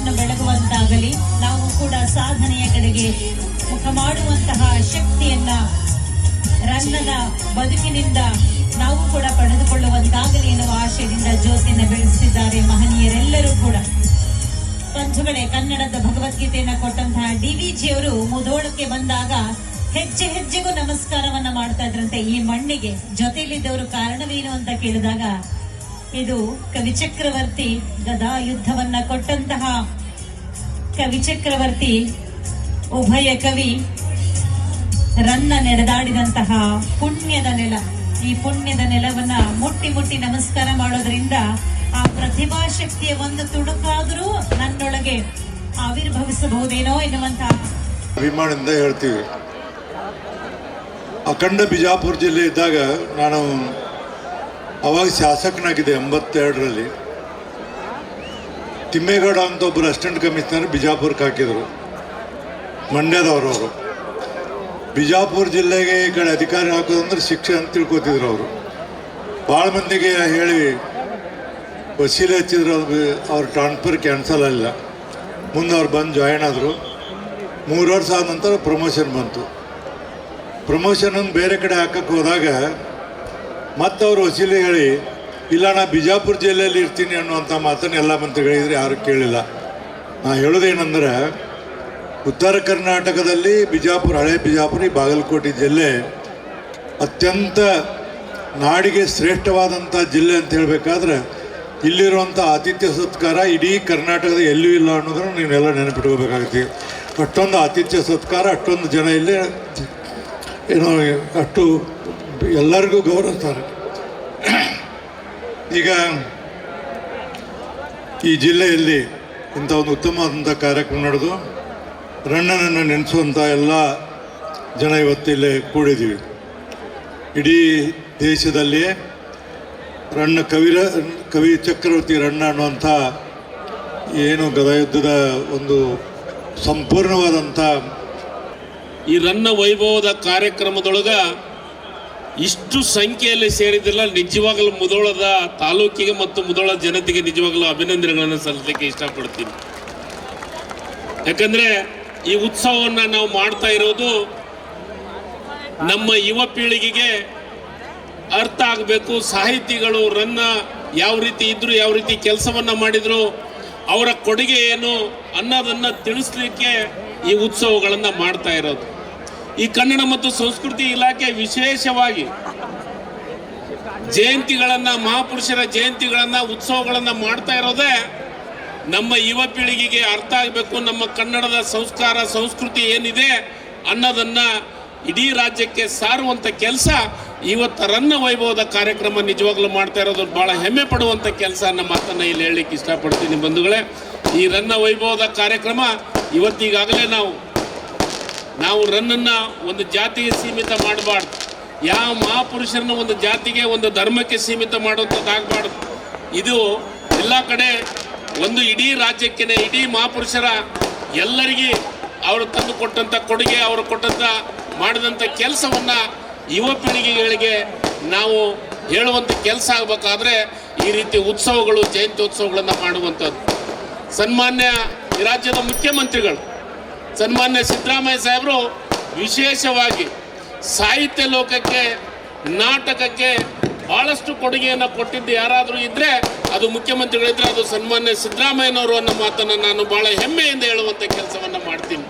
ದೀಪವನ್ನು ಬೆಳಗುವಂತಾಗಲಿ, ನಾವು ಕೂಡ ಸಾಧನೆಯ ಕಡೆಗೆ ಮುಖ ಮಾಡುವಂತಹ ಶಕ್ತಿಯನ್ನ, ರನ್ನದ ಬದುಕಿನಿಂದ ನಾವು ಕೂಡ ಪಡೆದುಕೊಳ್ಳುವಂತಾಗಲಿ ಎನ್ನುವ ಆಶಯದಿಂದ ಜ್ಯೋತಿಯನ್ನು ಬೆಳೆಸಿದ್ದಾರೆ ಮಹನೀಯರೆಲ್ಲರೂ ಕೂಡ. ಬಂಧುಗಳೇ, ಕನ್ನಡದ ಭಗವದ್ಗೀತೆಯನ್ನು ಕೊಟ್ಟಂತಹ ಡಿ ವಿ ಜಿ ಅವರು ಮುದೋಳಕ್ಕೆ ಬಂದಾಗ ಹೆಜ್ಜೆ ಹೆಜ್ಜೆಗೂ ನಮಸ್ಕಾರವನ್ನ ಮಾಡ್ತಾ ಇದ್ರಂತೆ. ಈ ಮಣ್ಣಿಗೆ ಜೊತೆಯಲ್ಲಿದ್ದವರು ಕಾರಣವೇನು ಅಂತ ಕೇಳಿದಾಗ ಇದು ಕವಿಚಕ್ರವರ್ತಿ ಗದಾ ಯುದ್ಧವನ್ನ ಕೊಟ್ಟಂತಹ ಕವಿಚಕ್ರವರ್ತಿ ಉಭಯ ಕವಿ ರನ್ನ ನೆಡೆದಾಡಿದಂತಹ ಪುಣ್ಯದ ನೆಲ. ಈ ಪುಣ್ಯದ ನೆಲವನ್ನ ಮುಟ್ಟಿ ಮುಟ್ಟಿ ನಮಸ್ಕಾರ ಮಾಡೋದ್ರಿಂದ ಆ ಪ್ರತಿಭಾ ಶಕ್ತಿಯ ಒಂದು ತುಣುಕಾದ್ರೂ ನನ್ನೊಳಗೆ ಆವಿರ್ಭವಿಸಬಹುದೇನೋ ಎನ್ನುವಂತಹ ಅಭಿಮಾನದಿಂದ ಹೇಳ್ತೀವಿ. ಅಖಂಡ ಬಿಜಾಪುರ ಜಿಲ್ಲೆ ಇದ್ದಾಗ ನಾನು ಅವಾಗ ಶಾಸಕನಾಗಿದೆ ಎಂಬತ್ತೆರಡರಲ್ಲಿ ತಿಮ್ಮೇಗೌಡ ಅಂತ ಒಬ್ಬರು ಅಸಿಸ್ಟೆಂಟ್ ಕಮಿಷನರ್ ಬಿಜಾಪುರಕ್ಕೆ ಹಾಕಿದರು. ಮಂಡ್ಯದವರು ಅವರು. ಬಿಜಾಪುರ ಜಿಲ್ಲೆಗೆ ಈ ಕಡೆ ಅಧಿಕಾರಿ ಹಾಕೋದಂದ್ರೆ ಶಿಕ್ಷೆ ಅಂತ ತಿಳ್ಕೊತಿದ್ರು ಅವರು. ಭಾಳ ಮಂದಿಗೆ ಹೇಳಿ ವಸೀಲೆ ಹಚ್ಚಿದ್ರು ಅವ್ರ ಟ್ರಾನ್ಸ್ಫರ್ ಕ್ಯಾನ್ಸಲ್ ಆಗಿಲ್ಲ ಮುಂದೆ ಅವ್ರು ಬಂದು ಜಾಯಿನ್ ಆದರು. ಮೂರು ವರ್ಷ ಆದ ನಂತರ ಪ್ರಮೋಷನ್ ಬಂತು. ಪ್ರಮೋಷನ್ ಬೇರೆ ಕಡೆ ಹಾಕಕ್ಕೆ ಹೋದಾಗ ಮತ್ತೆ ಅವರು ವಸೀಲಿ ಹೇಳಿ, ಇಲ್ಲ ನಾ ಬಿಜಾಪುರ ಜಿಲ್ಲೆಯಲ್ಲಿ ಇರ್ತೀನಿ ಅನ್ನುವಂಥ ಮಾತನ್ನು ಎಲ್ಲ ಮಂತ್ರಿಗಳಿದ್ರೆ ಯಾರು ಕೇಳಿಲ್ಲ. ನಾ ಹೇಳೋದೇನೆಂದರೆ, ಉತ್ತರ ಕರ್ನಾಟಕದಲ್ಲಿ ಬಿಜಾಪುರ, ಹಳೆ ಬಿಜಾಪುರ, ಈ ಬಾಗಲಕೋಟೆ ಜಿಲ್ಲೆ ಅತ್ಯಂತ ನಾಡಿಗೆ ಶ್ರೇಷ್ಠವಾದಂಥ ಜಿಲ್ಲೆ ಅಂತ ಹೇಳಬೇಕಾದ್ರೆ ಇಲ್ಲಿರುವಂಥ ಆತಿಥ್ಯ ಸತ್ಕಾರ ಇಡೀ ಕರ್ನಾಟಕದ ಎಲ್ಲೂ ಇಲ್ಲ ಅನ್ನೋದನ್ನು ನೀವೆಲ್ಲ ನೆನಪಿಟ್ಕೋಬೇಕಾಗುತ್ತೆ. ಅಷ್ಟೊಂದು ಆತಿಥ್ಯ ಸತ್ಕಾರ, ಅಷ್ಟೊಂದು ಜನ ಇಲ್ಲಿ, ಏನೋ ಅಷ್ಟು ಎಲ್ಲರಿಗೂ ಗೌರವಿಸ್ತಾರೆ ಈಗ ಈ ಜಿಲ್ಲೆಯಲ್ಲಿ ಇಂಥ ಒಂದು ಉತ್ತಮವಾದಂಥ ಕಾರ್ಯಕ್ರಮ ನಡೆದು ರಣ್ಣನನ್ನು ನೆನೆಸುವಂಥ ಎಲ್ಲ ಜನ ಇವತ್ತಿಲ್ಲೇ ಕೂಡಿದ್ದೀವಿ. ಇಡೀ ದೇಶದಲ್ಲಿ ರಣ್ಣ ಕವಿರ, ಕವಿ ಚಕ್ರವರ್ತಿ ರಣ್ಣ ಅನ್ನುವಂಥ ಏನು ಗದಾಯುದ್ಧದ ಒಂದು ಸಂಪೂರ್ಣವಾದಂಥ ಈ ರನ್ನ ವೈಭವದ ಕಾರ್ಯಕ್ರಮದೊಳಗ ಇಷ್ಟು ಸಂಖ್ಯೆಯಲ್ಲಿ ಸೇರಿದ್ರಲ್ಲ ನಿಜವಾಗಲೂ ಮುದೋಳದ ತಾಲೂಕಿಗೆ ಮತ್ತು ಮುದೋಳ ಜನತೆಗೆ ನಿಜವಾಗಲೂ ಅಭಿನಂದನೆಗಳನ್ನು ಸಲ್ಲಿಸಲಿಕ್ಕೆ ಇಷ್ಟಪಡ್ತೀನಿ. ಯಾಕಂದ್ರೆ ಈ ಉತ್ಸವವನ್ನು ನಾವು ಮಾಡ್ತಾ ಇರೋದು ನಮ್ಮ ಯುವ ಪೀಳಿಗೆಗೆ ಅರ್ಥ ಆಗಬೇಕು, ಸಾಹಿತಿಗಳು ರನ್ನ ಯಾವ ರೀತಿ ಇದ್ರು ಯಾವ ರೀತಿ ಕೆಲಸವನ್ನ ಮಾಡಿದ್ರು, ಅವರ ಕೊಡುಗೆ ಏನು ಅನ್ನೋದನ್ನ ತಿಳಿಸ್ಲಿಕ್ಕೆ ಈ ಉತ್ಸವಗಳನ್ನ ಮಾಡ್ತಾ ಇರೋದು. ಈ ಕನ್ನಡ ಮತ್ತು ಸಂಸ್ಕೃತಿ ಇಲಾಖೆ ವಿಶೇಷವಾಗಿ ಜಯಂತಿಗಳನ್ನ, ಮಹಾಪುರುಷರ ಜಯಂತಿಗಳನ್ನ, ಉತ್ಸವಗಳನ್ನ ಮಾಡ್ತಾ ಇರೋದೇ ನಮ್ಮ ಯುವ ಪೀಳಿಗೆಗೆ ಅರ್ಥ ಆಗಬೇಕು, ನಮ್ಮ ಕನ್ನಡದ ಸಂಸ್ಕಾರ, ಸಂಸ್ಕೃತಿ ಏನಿದೆ ಅನ್ನೋದನ್ನ ಇಡೀ ರಾಜ್ಯಕ್ಕೆ ಸಾರುವಂತ ಕೆಲಸ ಇವತ್ತು ರನ್ನ ವೈಭವದ ಕಾರ್ಯಕ್ರಮ ನಿಜವಾಗ್ಲೂ ಮಾಡ್ತಾ ಇರೋದು. ಬಹಳ ಹೆಮ್ಮೆ ಪಡುವಂತ ಕೆಲಸ ಅನ್ನೋ ಮಾತನ್ನ ಇಲ್ಲಿ ಹೇಳಲಿಕ್ಕೆ ಇಷ್ಟಪಡ್ತೀನಿ ಬಂಧುಗಳೇ. ಈ ರನ್ನ ವೈಭವದ ಕಾರ್ಯಕ್ರಮ ಇವತ್ತಿಗಾಗಲೇ ನಾವು ನಾವು ರನ್ನನ್ನ ಒಂದು ಜಾತಿಗೆ ಸೀಮಿತ ಮಾಡಬಾರ್ದು. ಯಾವ ಮಹಾಪುರುಷರನ್ನ ಒಂದು ಜಾತಿಗೆ, ಒಂದು ಧರ್ಮಕ್ಕೆ ಸೀಮಿತ ಮಾಡುವಂಥದ್ದಾಗಬಾರ್ದು. ಇದು ಎಲ್ಲ ಕಡೆ ಒಂದು ಇಡೀ ರಾಜ್ಯಕ್ಕೆ ಇಡೀ ಮಹಾಪುರುಷರ ಎಲ್ಲರಿಗೆ ಅವರು ತಂದು ಕೊಟ್ಟಂಥ ಕೊಡುಗೆ, ಅವರು ಕೊಟ್ಟಂಥ ಮಾಡಿದಂಥ ಕೆಲಸವನ್ನು ಯುವ ಪೀಳಿಗೆಗಳಿಗೆ ನಾವು ಹೇಳುವಂಥ ಕೆಲಸ ಆಗಬೇಕಾದ್ರೆ ಈ ರೀತಿ ಉತ್ಸವಗಳು ಜಯಂತಿ ಉತ್ಸವಗಳನ್ನು ಮಾಡುವಂಥದ್ದು. ಸನ್ಮಾನ್ಯ ಈ ರಾಜ್ಯದ ಮುಖ್ಯಮಂತ್ರಿಗಳು ಸನ್ಮಾನ್ಯ ಸಿದ್ದರಾಮಯ್ಯ ಸಾಹೇಬರು ವಿಶೇಷವಾಗಿ ಸಾಹಿತ್ಯ ಲೋಕಕ್ಕೆ, ನಾಟಕಕ್ಕೆ ಬಹಳಷ್ಟು ಕೊಡುಗೆಯನ್ನು ಕೊಟ್ಟಿದ್ದು ಯಾರಾದರೂ ಇದ್ದರೆ ಅದು ಮುಖ್ಯಮಂತ್ರಿಗಳಿದ್ರೆ ಅದು ಸನ್ಮಾನ್ಯ ಸಿದ್ದರಾಮಯ್ಯನವರು ಅನ್ನೋ ಮಾತನ್ನು ನಾನು ಬಹಳ ಹೆಮ್ಮೆಯಿಂದ ಹೇಳುವಂಥ ಕೆಲಸವನ್ನು ಮಾಡ್ತೀನಿ.